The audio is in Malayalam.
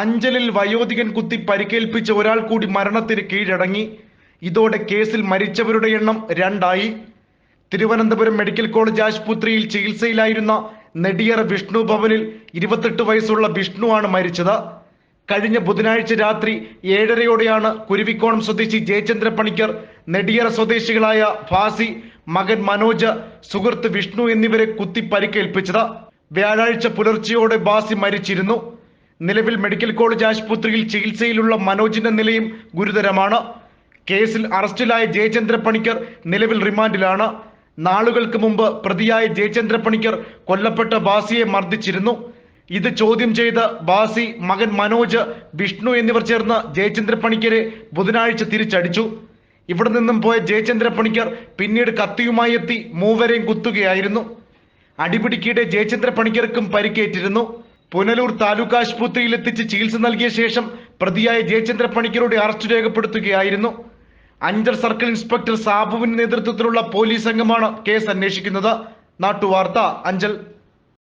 അഞ്ചലിൽ വയോധികൻ കുത്തി പരിക്കേൽപ്പിച്ച ഒരാൾ കൂടി മരണത്തിന് കീഴടങ്ങി. ഇതോടെ കേസിൽ മരിച്ചവരുടെ എണ്ണം രണ്ടായി. തിരുവനന്തപുരം മെഡിക്കൽ കോളേജ് ആശുപത്രിയിൽ ചികിത്സയിലായിരുന്ന നെടിയറ വിഷ്ണു ഭവനിൽ ഇരുപത്തെട്ട് വയസ്സുള്ള വിഷ്ണുവാണ് മരിച്ചത്. കഴിഞ്ഞ ബുധനാഴ്ച രാത്രി ഏഴരയോടെയാണ് കുരുവിക്കോണം സ്വദേശി ജയചന്ദ്ര പണിക്കർ നെടിയറ സ്വദേശികളായ ഫാസി മകൻ മനോജ് സുഹൃത്ത് വിഷ്ണു എന്നിവരെ കുത്തി പരിക്കേൽപ്പിച്ചത്. വ്യാഴാഴ്ച പുലർച്ചെയോടെ ബാസി മരിച്ചിരുന്നു. നിലവിൽ മെഡിക്കൽ കോളേജ് ആശുപത്രിയിൽ ചികിത്സയിലുള്ള മനോജിന്റെ നിലയും ഗുരുതരമാണ്. കേസിൽ അറസ്റ്റിലായ ജയചന്ദ്ര പണിക്കർ നിലവിൽ റിമാൻഡിലാണ്. നാളുകൾക്ക് മുമ്പ് പ്രതിയായ ജയചന്ദ്ര പണിക്കർ കൊല്ലപ്പെട്ട ബാസിയെ മർദ്ദിച്ചിരുന്നു. ഇത് ചോദ്യം ചെയ്ത് ബാസി മകൻ മനോജ് വിഷ്ണു എന്നിവർ ചേർന്ന് ജയചന്ദ്ര പണിക്കരെ ബുധനാഴ്ച തിരിച്ചടിച്ചു. ഇവിടെ നിന്നും പോയ ജയചന്ദ്ര പണിക്കർ പിന്നീട് കത്തിയുമായി എത്തി മൂവരെയും കുത്തുകയായിരുന്നു. അടിപിടിക്കിടെ ജയചന്ദ്ര പണിക്കർക്കും പരിക്കേറ്റിരുന്നു. പുനലൂർ താലൂക്ക് ആശുപത്രിയിൽ എത്തിച്ച് ചികിത്സ നൽകിയ ശേഷം പ്രതിയായ ജയചന്ദ്ര പണിക്കരുടെ അറസ്റ്റ് രേഖപ്പെടുത്തുകയായിരുന്നു. അഞ്ചർ സർക്കിൾ ഇൻസ്പെക്ടർ സാബുവിന്റെ നേതൃത്വത്തിലുള്ള പോലീസ് സംഘമാണ് കേസ് അന്വേഷിക്കുന്നത്. നാട്ടുവാർത്ത അഞ്ചൽ.